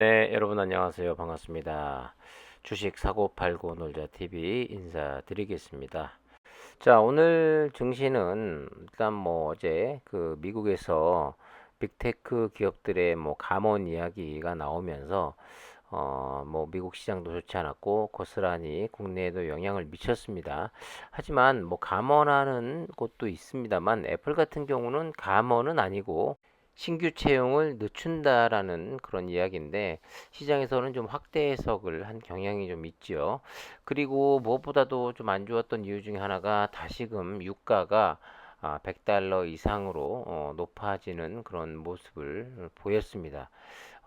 네, 여러분 안녕하세요. 반갑습니다. 주식 사고 팔고 놀자 TV 인사드리겠습니다. 자, 오늘 증시는 일단 뭐 어제 그 미국에서 빅테크 기업들의 뭐 감원 이야기가 나오면서 어, 뭐 미국 시장도 좋지 않았고 고스란히 국내에도 영향을 미쳤습니다. 하지만 뭐 감원하는 곳도 있습니다만 애플 같은 경우는 감원은 아니고 신규 채용을 늦춘다라는 그런 이야기인데 시장에서는 좀 확대 해석을 한 경향이 좀 있지요. 그리고 무엇보다도 좀 안 좋았던 이유 중에 하나가 다시금 유가가 아, 100달러 이상으로 어, 높아지는 그런 모습을 보였습니다.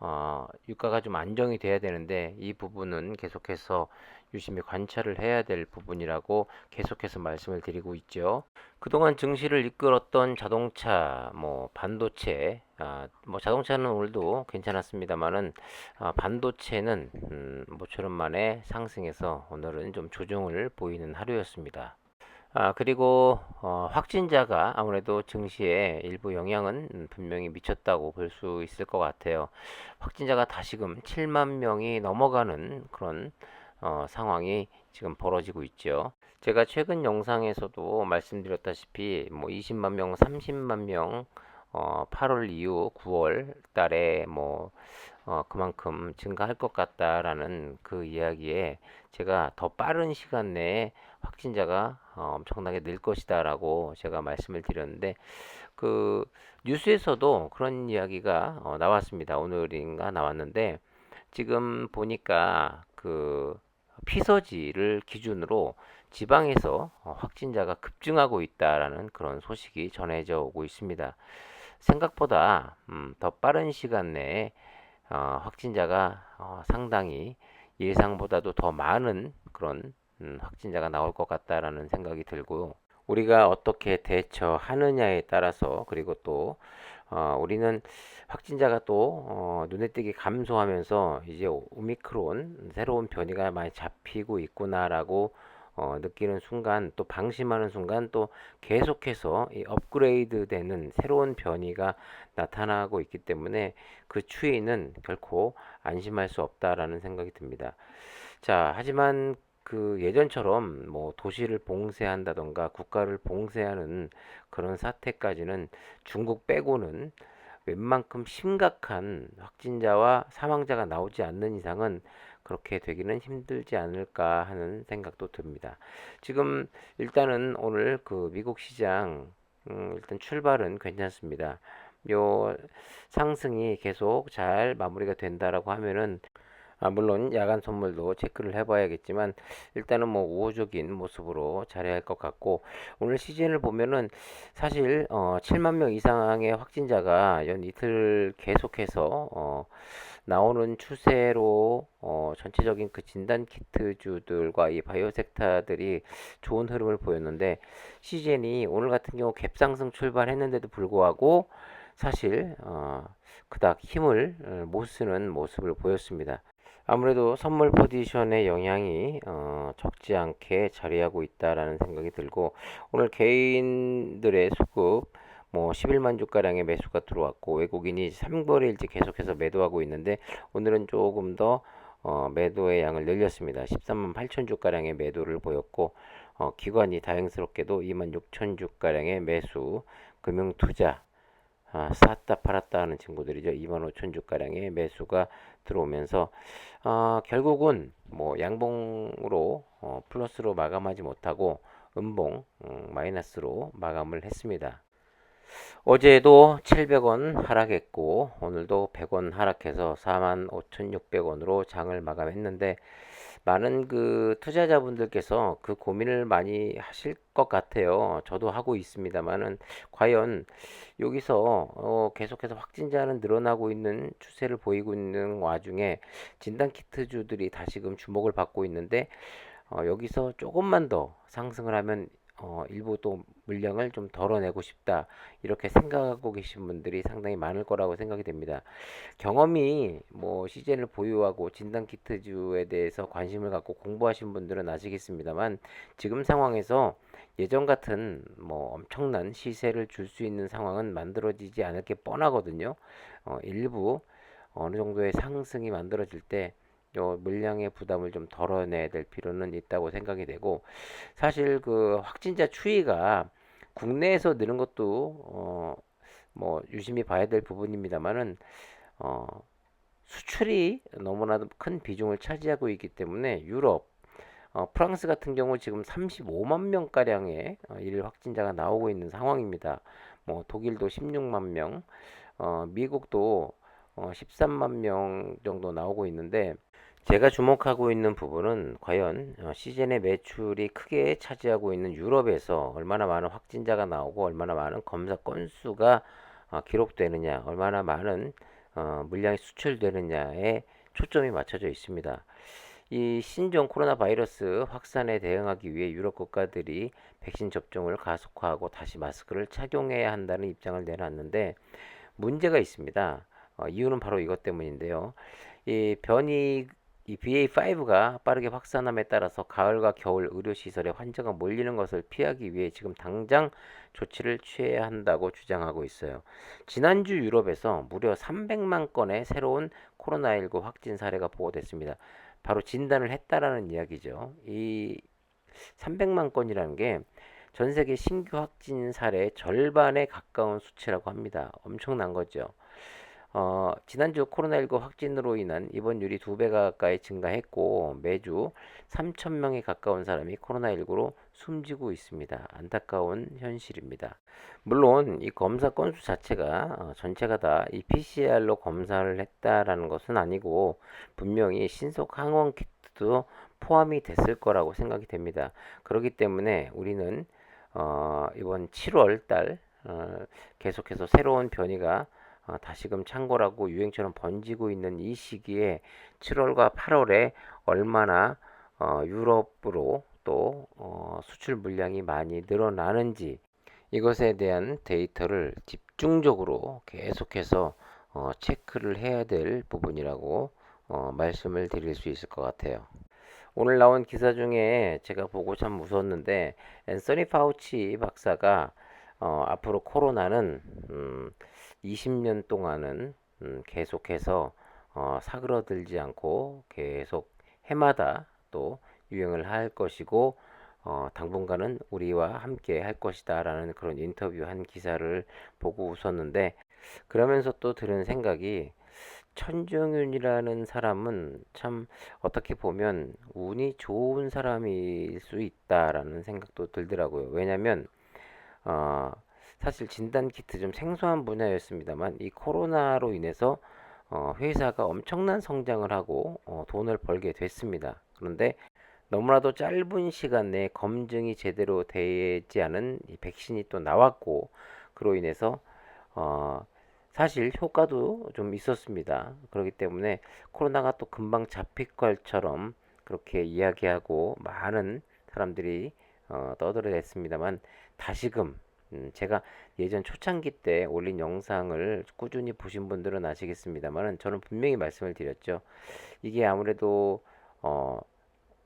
어, 유가가 좀 안정이 돼야 되는데 이 부분은 계속해서 유심히 관찰을 해야 될 부분이라고 계속해서 말씀을 드리고 있죠. 그동안 증시를 이끌었던 자동차, 뭐 반도체, 아, 뭐 자동차는 오늘도 괜찮았습니다만은 아, 반도체는 음, 모처럼 만에 상승해서 오늘은 좀 조정을 보이는 하루였습니다. 아, 그리고 어, 확진자가 아무래도 증시에 일부 영향은 분명히 미쳤다고 볼 수 있을 것 같아요. 확진자가 다시금 7만 명이 넘어가는 그런 어, 상황이 지금 벌어지고 있죠. 제가 최근 영상에서도 말씀드렸다시피 뭐 20만 명, 30만 명 어, 8월 이후 9월 달에 뭐 어, 그만큼 증가할 것 같다라는 그 이야기에 제가 더 빠른 시간 내에 확진자가 어, 엄청나게 늘 것이다라고 제가 말씀을 드렸는데 그 뉴스에서도 그런 이야기가 어, 나왔습니다. 오늘인가 나왔는데 지금 보니까 그 피서지를 기준으로 지방에서 어, 확진자가 급증하고 있다라는 그런 소식이 전해져 오고 있습니다. 생각보다 음, 더 빠른 시간 내에 어, 확진자가 어, 상당히 예상보다도 더 많은 그런 음, 확진자가 나올 것 같다라는 생각이 들고 우리가 어떻게 대처하느냐에 따라서 그리고 또 어, 우리는 확진자가 또 어, 눈에 띄게 감소하면서 이제 오미크론 새로운 변이가 많이 잡히고 있구나라고 어, 느끼는 순간 또 방심하는 순간 또 계속해서 이 업그레이드 되는 새로운 변이가 나타나고 있기 때문에 그 추이는 결코 안심할 수 없다라는 생각이 듭니다. 자, 하지만 그 예전처럼 뭐 도시를 봉쇄한다던가 국가를 봉쇄하는 그런 사태까지는 중국 빼고는 웬만큼 심각한 확진자와 사망자가 나오지 않는 이상은 그렇게 되기는 힘들지 않을까 하는 생각도 듭니다. 지금 일단은 오늘 그 미국 시장 음, 일단 출발은 괜찮습니다. 요 상승이 계속 잘 마무리가 된다라고 하면은 아, 물론 야간 선물도 체크를 해봐야겠지만 일단은 뭐 우호적인 모습으로 잘해야 할 것 같고 오늘 시즌을 보면은 사실 어, 7만 명 이상의 확진자가 연 이틀 계속해서 어, 나오는 추세로 어, 전체적인 그 진단 키트주들과 이 바이오 섹터들이 좋은 흐름을 보였는데 시즌이 오늘 같은 경우 갭상승 출발했는데도 불구하고 사실 어, 그닥 힘을 어, 못 쓰는 모습을 보였습니다. 아무래도 선물 포지션의 영향이 어, 적지 않게 자리하고 있다라는 생각이 들고 오늘 개인들의 수급 뭐 11만 주가량의 매수가 들어왔고 외국인이 3거래일째 계속해서 매도하고 있는데 오늘은 조금 더 어, 매도의 양을 늘렸습니다. 13만 8천 주가량의 매도를 보였고 어, 기관이 다행스럽게도 2만 6천 주가량의 매수 금융투자 아, 샀다 팔았다 하는 친구들이죠. 2만 5천 주가량의 매수가 들어오면서 어, 결국은 뭐 양봉으로 어, 플러스로 마감하지 못하고 음봉 음, 마이너스로 마감을 했습니다. 어제도 700원 하락했고 오늘도 100원 하락해서 45,600원으로 장을 마감했는데 많은 그 투자자분들께서 그 고민을 많이 하실 것 같아요. 저도 하고 있습니다만은 과연 여기서 어 계속해서 확진자는 늘어나고 있는 추세를 보이고 있는 와중에 진단 키트주들이 다시금 주목을 받고 있는데 어 여기서 조금만 더 상승을 하면 어, 일부 또 물량을 좀 덜어내고 싶다 이렇게 생각하고 계신 분들이 상당히 많을 거라고 생각이 됩니다. 경험이 뭐 시즌을 보유하고 진단 키트주에 대해서 관심을 갖고 공부하신 분들은 아시겠습니다만 지금 상황에서 예전 같은 뭐 엄청난 시세를 줄 수 있는 상황은 만들어지지 않을 게 뻔하거든요. 어, 일부 어느 정도의 상승이 만들어질 때 요 물량의 부담을 좀 덜어내야 될 필요는 있다고 생각이 되고 사실 그 확진자 추이가 국내에서 느는 것도 어 뭐 유심히 봐야 될 부분입니다만은 어 수출이 너무나도 큰 비중을 차지하고 있기 때문에 유럽 어, 프랑스 같은 경우 지금 35만 명 가량의 어, 일 확진자가 나오고 있는 상황입니다. 뭐 독일도 16만 명, 어, 미국도 어, 13만 명 정도 나오고 있는데 제가 주목하고 있는 부분은 과연 어, 시즌의 매출이 크게 차지하고 있는 유럽에서 얼마나 많은 확진자가 나오고 얼마나 많은 검사 건수가 어, 기록되느냐, 얼마나 많은 어, 물량이 수출되느냐에 초점이 맞춰져 있습니다. 이 신종 코로나 바이러스 확산에 대응하기 위해 유럽 국가들이 백신 접종을 가속화하고 다시 마스크를 착용해야 한다는 입장을 내놨는데 문제가 있습니다. 어, 이유는 바로 이것 때문인데요. 이 변이 이 BA5가 빠르게 확산함에 따라서 가을과 겨울 의료시설에 환자가 몰리는 것을 피하기 위해 지금 당장 조치를 취해야 한다고 주장하고 있어요. 지난주 유럽에서 무려 300만 건의 새로운 코로나19 확진 사례가 보고됐습니다. 바로 진단을 했다라는 이야기죠. 이 300만 건이라는 게 전 세계 신규 확진 사례 절반에 가까운 수치라고 합니다. 엄청난 거죠. 어, 지난주 코로나19 확진으로 인한 입원율이 두 배 가까이 증가했고 매주 3천 명에 가까운 사람이 코로나19로 숨지고 있습니다. 안타까운 현실입니다. 물론 이 검사 건수 자체가 어, 전체가 다 이 PCR로 검사를 했다라는 것은 아니고 분명히 신속 항원 키트도 포함이 됐을 거라고 생각이 됩니다. 그렇기 때문에 우리는 어, 이번 7월 달 어, 계속해서 새로운 변이가 어, 다시금 창궐하고 유행처럼 번지고 있는 이 시기에 7월과 8월에 얼마나 어, 유럽으로 또 어, 수출 물량이 많이 늘어나는지 이것에 대한 데이터를 집중적으로 계속해서 어, 체크를 해야 될 부분이라고 어, 말씀을 드릴 수 있을 것 같아요. 오늘 나온 기사 중에 제가 보고 참 무서웠는데 앤서니 파우치 박사가 어, 앞으로 코로나는 음, 20년 동안은 음, 계속해서 어, 사그러들지 않고 계속 해마다 또 유행을 할 것이고 어, 당분간은 우리와 함께 할 것이다 라는 그런 인터뷰 한 기사를 보고 웃었는데 그러면서 또 들은 생각이 천정윤이라는 사람은 참 어떻게 보면 운이 좋은 사람일 수 있다라는 생각도 들더라고요. 왜냐면 어, 사실 진단 키트 좀 생소한 분야였습니다만 이 코로나로 인해서 어, 회사가 엄청난 성장을 하고 어, 돈을 벌게 됐습니다. 그런데 너무나도 짧은 시간 내에 검증이 제대로 되지 않은 이 백신이 또 나왔고 그로 인해서 어, 사실 효과도 좀 있었습니다. 그렇기 때문에 코로나가 또 금방 잡힐 것처럼 그렇게 이야기하고 많은 사람들이 어, 떠들어댔습니다만 다시금 음, 제가 예전 초창기 때 올린 영상을 꾸준히 보신 분들은 아시겠습니다만 저는 분명히 말씀을 드렸죠. 이게 아무래도 어,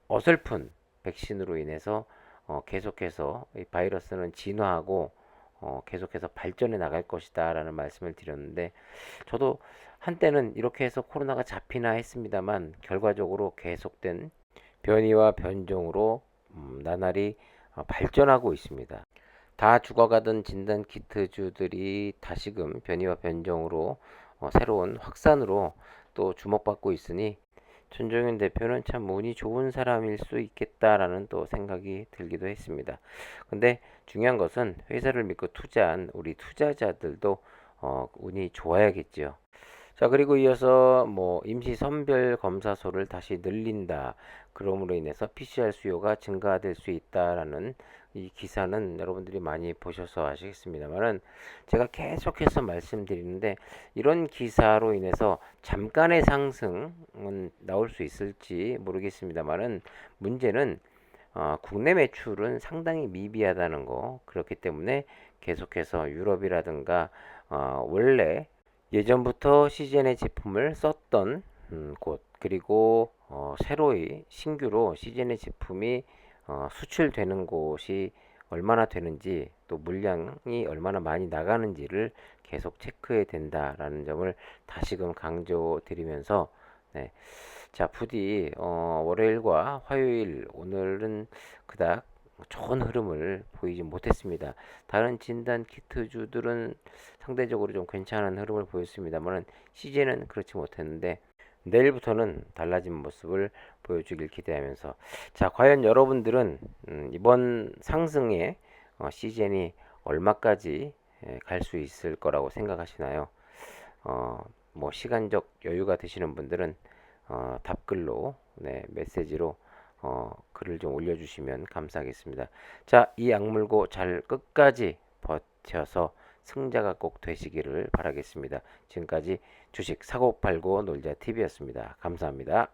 어설픈 백신으로 인해서 어, 계속해서 이 바이러스는 진화하고 어, 계속해서 발전해 나갈 것이다 라는 말씀을 드렸는데 저도 한때는 이렇게 해서 코로나가 잡히나 했습니다만 결과적으로 계속된 변이와 변종으로 음, 나날이 어, 발전하고 있습니다. 다 죽어가던 진단 키트주들이 다시금 변이와 변종으로 어, 새로운 확산으로 또 주목받고 있으니 전종현 대표는 참 운이 좋은 사람일 수 있겠다라는 또 생각이 들기도 했습니다. 근데 중요한 것은 회사를 믿고 투자한 우리 투자자들도 어, 운이 좋아야겠죠. 자, 그리고 이어서 뭐 임시 선별 검사소를 다시 늘린다. 그럼으로 인해서 PCR 수요가 증가될 수 있다라는 이 기사는 여러분들이 많이 보셔서 아시겠습니다만은 제가 계속해서 말씀드리는데 이런 기사로 인해서 잠깐의 상승은 나올 수 있을지 모르겠습니다만은 문제는 어, 국내 매출은 상당히 미비하다는 거 그렇기 때문에 계속해서 유럽이라든가 어, 원래 예전부터 시즌의 제품을 썼던 음, 곳 그리고 어, 새로이 신규로 시즌의 제품이 어, 수출되는 곳이 얼마나 되는지 또 물량이 얼마나 많이 나가는지를 계속 체크해야 된다라는 점을 다시금 강조드리면서 네. 자, 부디 어, 월요일과 화요일 오늘은 그닥 좋은 흐름을 보이지 못했습니다. 다른 진단 키트주들은 상대적으로 좀 괜찮은 흐름을 보였습니다만 CJ는 그렇지 못했는데 내일부터는 달라진 모습을 보여주길 기대하면서 자 과연 여러분들은 음, 이번 상승에 어, CJN이 얼마까지 갈 수 있을 거라고 생각하시나요? 어, 뭐 시간적 여유가 되시는 분들은 어, 답글로 네, 메시지로 어, 글을 좀 올려주시면 감사하겠습니다. 자, 이 악물고 잘 끝까지 버텨서 승자가 꼭 되시기를 바라겠습니다. 지금까지 주식 사고 팔고 놀자 TV였습니다. 감사합니다.